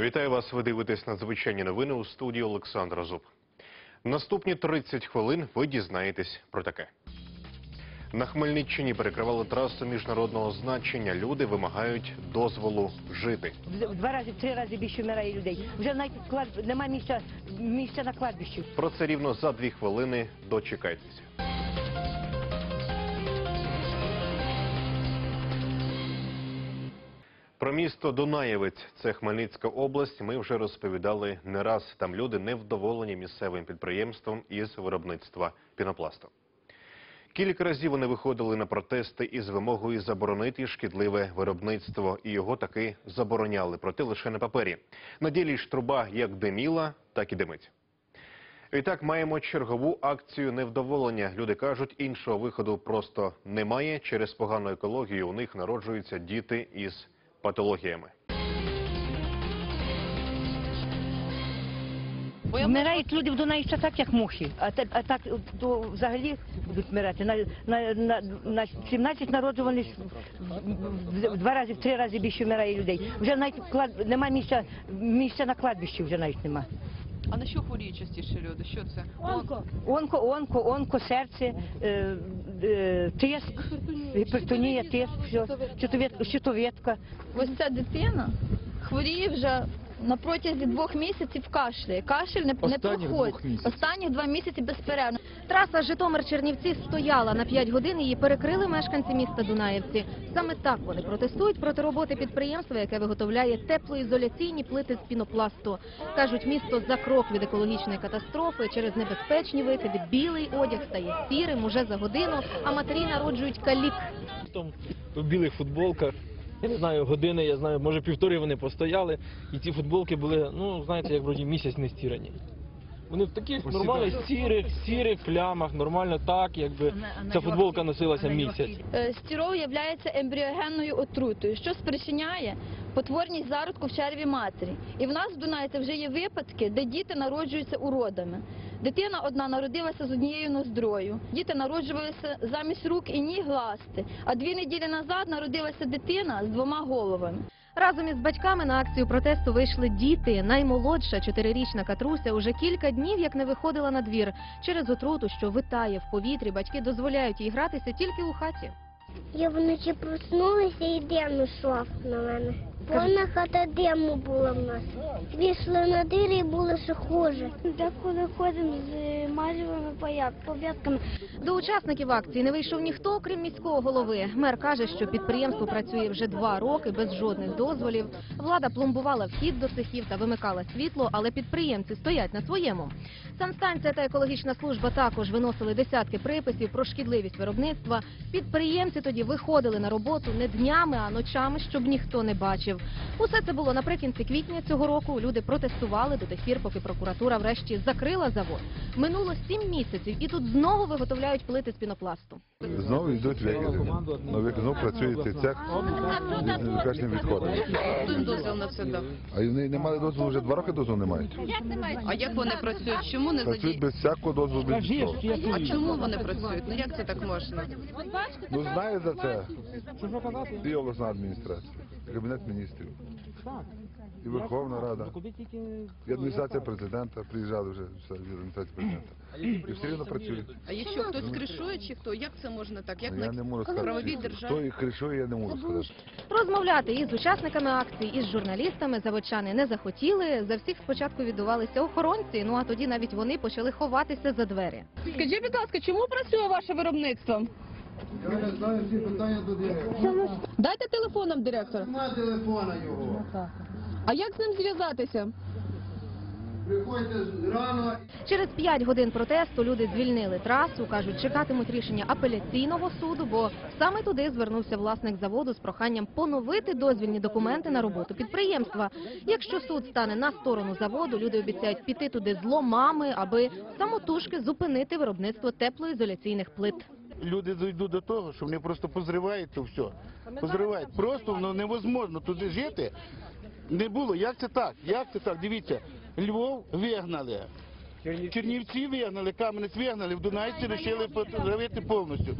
Вітаю вас. Ви дивитесь надзвичайні новини у студії Олександра Зуб. Наступні 30 хвилин ви дізнаєтесь про таке. На Хмельниччині перекривали трасу міжнародного значення. Люди вимагають дозволу жити. В два рази, в три рази більше вмирає людей. Вже навіть клад... немає місця, місця на кладбищі. Про це рівно за дві хвилини. Дочекайтеся. Про місто Дунаєвець, це Хмельницька область. Ми вже розповідали не раз. Там люди невдоволені місцевим підприємством із виробництва пінопласту. Кілька разів вони виходили на протести із вимогою заборонити шкідливе виробництво, і його таки забороняли, проте лише на папері. На ділі ж труба як диміла, так і димить. І так маємо чергову акцію невдоволення. Люди кажуть, іншого виходу просто немає. Через погану екологію у них народжуються діти із патологіями. Вмирають люди в Дунаївця так, як мухи. А, те- а так то взагалі будуть вмирати. На, на, на, на 17 народжуваних в, в, в два рази, в три рази більше вмирає людей. Вже навіть клад... немає місця, місця на кладбищі вже навіть нема. А на що хворіють частіше люди? Що це? Онко, онко, онко, онко, серце, е, тиск, гіпертонія, тиск, щитовідка. Ось ця дитина хворіє вже на протязі двох місяців кашляє. Кашель не, не Останніх проходить. двох місяців. Останніх два місяці безперервно. Траса Житомир-Чернівці стояла на 5 годин. Її перекрили мешканці міста Дунаєвці. Саме так вони протестують проти роботи підприємства, яке виготовляє теплоізоляційні плити з пінопласту. кажуть, місто за крок від екологічної катастрофи через небезпечні викиди. Білий одяг стає сірим уже за годину, а матері народжують калік. Там в білих футболках. Я не знаю, години, я знаю, може півтори вони постояли, і ці футболки були, ну, знаєте, як вроді місяць не стирані. Вони в таких нормальних сірих, сірих плямах, нормально так, якби ця футболка носилася місяць. Е, Стірол є ембріогенною отрутою, що спричиняє потворність зародку в черві матері. І в нас в Дунайці вже є випадки, де діти народжуються уродами. Дитина одна народилася з однією ноздрою. Діти народжувалися замість рук і ніг ласти. А дві неділі назад народилася дитина з двома головами. Разом із батьками на акцію протесту вийшли діти. Наймолодша чотирирічна Катруся уже кілька днів як не виходила на двір. Через отруту, що витає в повітрі, батьки дозволяють їй гратися тільки у хаті. Я вночі проснулася і дим йшов на мене. Повна хата диму була в нас. Вийшли на двір і було ще хуже. Деколи ходимо з мальовими пов'язками. До учасників акції не вийшов ніхто, окрім міського голови. Мер каже, що підприємство працює вже два роки без жодних дозволів. Влада пломбувала вхід до цехів та вимикала світло, але підприємці стоять на своєму. Санстанція та екологічна служба також виносили десятки приписів про шкідливість виробництва. Підприємці тоді виходили на роботу не днями, а ночами, щоб ніхто не бачив. Усе це було наприкінці квітня цього року. Люди протестували до тих пір, поки прокуратура врешті закрила завод. Минуло сім місяців, і тут знову виготовляють плити з пінопласту. Знову йдуть викиди. Знову працює цей цех з дозвіл на це дав? А вони не мали дозволу вже два роки дозволу не мають. А як вони працюють? Чому не Працюють без всякого дозволу. А чому вони працюють? Ну як це так можна? Ну знає за це і обласна адміністрація, кабінет міністрів, і Верховна Рада, і адміністрація президента. Приїжджали вже все, від адміністрації президента. І все рівно працюють. А якщо хтось кришує чи хто? Як це можна так? Як Ну, Я не можу в правовій сказати, державі? хто їх кришує, я не можу сказати. Розмовляти із учасниками акції, із журналістами заводчани не захотіли. За всіх спочатку віддувалися охоронці. Ну а тоді навіть вони почали ховатися за двері. Скажіть, будь ласка, чому працює ваше виробництво? Я не знаю всі питання до директора. Дайте телефоном директора. Нема телефона його. А як з ним зв'язатися? Приходьте рано. Через п'ять годин протесту люди звільнили трасу. кажуть, чекатимуть рішення апеляційного суду, бо саме туди звернувся власник заводу з проханням поновити дозвільні документи на роботу підприємства. Якщо суд стане на сторону заводу, люди обіцяють піти туди з ломами, аби самотужки зупинити виробництво теплоізоляційних плит. Люди дійдуть до того, що вони просто позривають то все. Позривають. Просто ну, невозможно туди жити. Не було. Як це так? Як це так? Дивіться, Львов вигнали. Чернівці вигнали, Кам'янець вигнали, в Дунайці вирішили потравити повністю.